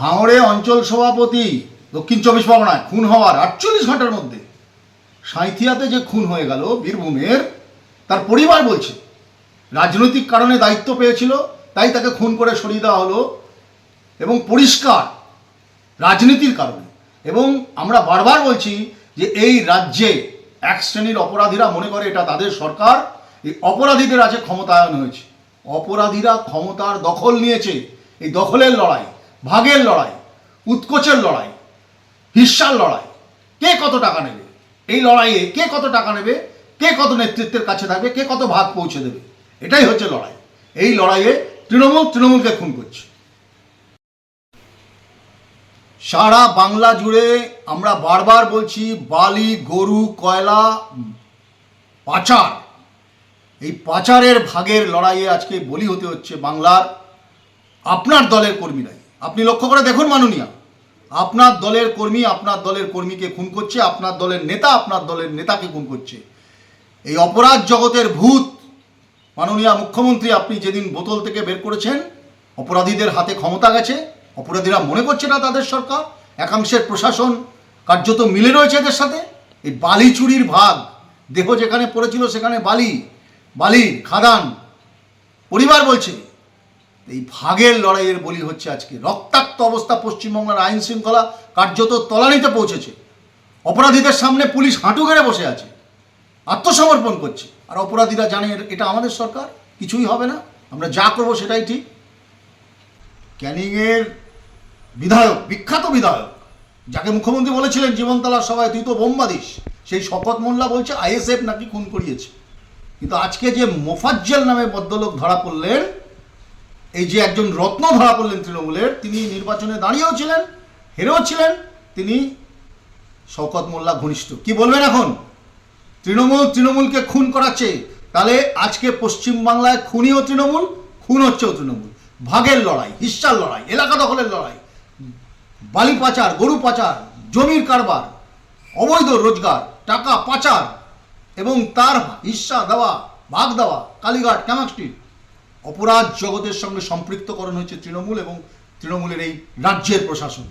ভাঙড়ে অঞ্চল সভাপতি দক্ষিণ চব্বিশ পরগনায় খুন হওয়ার আটচল্লিশ ঘণ্টার মধ্যে। সাঁইথিয়াতে যে খুন হয়ে গেল, বীরভূমের, তার পরিবার বলছে, রাজনৈতিক কারণে দায়িত্ব পেয়েছিল, তাই তাকে খুন করে সরিয়ে দেওয়া হলো এবং পরিষ্কার রাজনীতির কারণে। এবং আমরা বারবার বলছি যে এই রাজ্যে এক শ্রেণির অপরাধীরা মনে করে এটা তাদের সরকার, এই অপরাধীদের আছে ক্ষমতায়ন হয়েছে। অপরাধীরা ক্ষমতার দখল নিয়েছে, এই দখলের লড়াই। ভাগের লড়াই, উৎকোচের লড়াই হিস্সার লড়াই। কে কত টাকা নেবে? এই লড়াইয়ে কে কত টাকা নেবে? কে কত নেতৃত্বের কাছে থাকবে? কে কত ভাগ পৌঁছে দেবে? এটাই হচ্ছে লড়াই। এই লড়াইয়ে তৃণমূল তৃণমূলকে খুন করছে। সারা বাংলা জুড়ে আমরা বারবার বলছি, বালি, গরু, কয়লা, পাচার। এই পাচারের ভাগের লড়াইয়ে আজকে বলি হতে হচ্ছে বাংলার আপনার দলের কর্মীরাই। আপনি লক্ষ্য করে দেখুন, মাননীয়া। আপনার দলের কর্মী আপনার দলের কর্মীকে খুন করছে, আপনার দলের নেতা আপনার দলের নেতাকে খুন করছে। এই অপরাধ জগতের ভূত। মাননীয় মুখ্যমন্ত্রী, আপনি যেদিন বোতল থেকে বের করেছেন, অপরাধীদের হাতে ক্ষমতা গেছে, অপরাধীরা মনে করছে না তাদের সরকার, একাংশের প্রশাসন, কার্যত মিলে রয়েছে এদের সাথে। এই বালি চুরির ভাগ, দেহ যেখানে পড়েছিল সেখানে বালি বালির খাদান। পরিবার বলছে এই ভাগের লড়াইয়ের বলি হচ্ছে আজকে। রক্তাক্ত অবস্থা পশ্চিমবঙ্গের আইন শৃঙ্খলা কার্যত তলানিতে পৌঁছেছে। অপরাধীদের সামনে পুলিশ হাঁটু গেড়ে বসে আছে। আত্মসমর্পণ করছে। আর অপরাধীরা জানে এটা আমাদের সরকার, কিছুই হবে না। আমরা যা করব সেটাই ঠিক। ক্যানিংয়ের বিধায়ক, বিখ্যাত বিধায়ক, যাকে মুখ্যমন্ত্রী বলেছিলেন জীবনতলার সভায়, তুই তো বোম্বা দিস সেই শপথ মোল্লা বলছে, আইএসএফ নাকি খুন করিয়েছে। কিন্তু আজকে যে মোফাজ্জেল নামে ভদ্রলোক ধরা পড়লেন এই যে একজন রত্ন ধরা পড়লেন তৃণমূলের, তিনি নির্বাচনে দাঁড়িয়েও ছিলেন, হেরেও ছিলেন, তিনি শওকত মোল্লা ঘনিষ্ঠ। কি বলবেন এখন? তৃণমূল তৃণমূলকে খুন করাচ্ছে তাহলে আজকে পশ্চিমবাংলায় খুনিও তৃণমূল, খুন হচ্ছেও তৃণমূল। ভাগের লড়াই, হিস্সার লড়াই, এলাকা দখলের লড়াই, বালি পাচার, গরু পাচার, জমির কারবার, অবৈধ রোজগার, টাকা পাচার, এবং তার হিস্সা দেওয়া, ভাগ দেওয়া, কালীঘাট ক্যামাক স্ট্রিট অপরাধ জগতের সঙ্গে সম্পৃক্তকরণ হয়েছে তৃণমূল এবং তৃণমূলের এই রাজ্যের প্রশাসন।